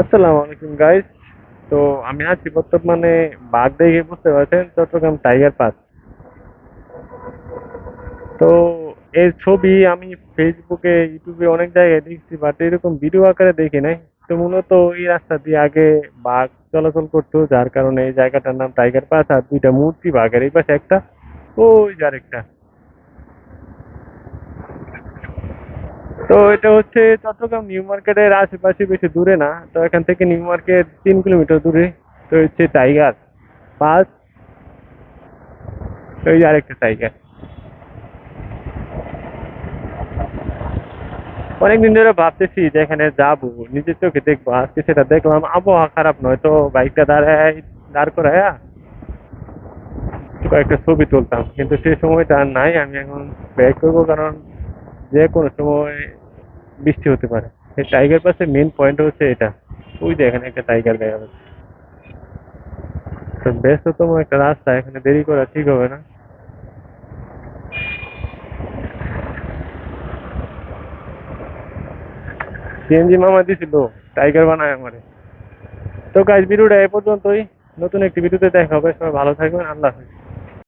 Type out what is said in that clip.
আসসালামু আলাইকুম গাইস তো আমি আছি বর্তমানে বাঘ দেখে বুঝতে পারছেন চট্টগ্রাম টাইগার পার্ক। তো এর ছবি আমি ফেসবুকে, ইউটিউবে অনেক জায়গায় দেখছি বাট এরকম ভিডিও আকারে দেখি নাই। তো মূলত এই রাস্তা দিয়ে আগে বাঘ চলাচল করতো, যার কারণে এই জায়গাটার নাম টাইগার পাস আর দুইটা মূর্তি বাঘের এই পাশে একটা, ওই যে আরেকটা। তো এটা হচ্ছে চট্টগ্রাম নিউ মার্কেটের আশেপাশে বেশি দূরে না। তো এখান থেকে নিউ মার্কেট তিন কিলোমিটার দূরে। তো হচ্ছে টাইগার পাস। ওই আরেকটা টাইগার। অনেকদিন ধরে ভাবতেছি যে এখানে যাব, নিজের চোখে দেখব। আজকে সেটা দেখলাম, আবহাওয়া খারাপ নয় তো বাইকটা দাঁড়ায়, দাঁড় করায়। কয়েকটা ছবি তুলতাম, কিন্তু সেই সময়টা আর নাই, আমি এখন ব্যাক করব কারণ যে কোনো সময় বৃষ্টি হতে পারে। এই টাইগার পাসে মেন পয়েন্ট হচ্ছে এটা। ওই যে এখানে একটা টাইগার দেখা যাচ্ছে। তো ব্যস্ততম একটা রাস্তা, এখানে দেরি করা ঠিক হবে না। সিএনজি মামা দিছিল টাইগার বানায় আমারে। তো গাইজ ভিডিওটা এ পর্যন্তই। নতুন একটি ভিডিওতে দেখা হবে। সবাই ভালো থাকবেন। আল্লাহ হাফিজ।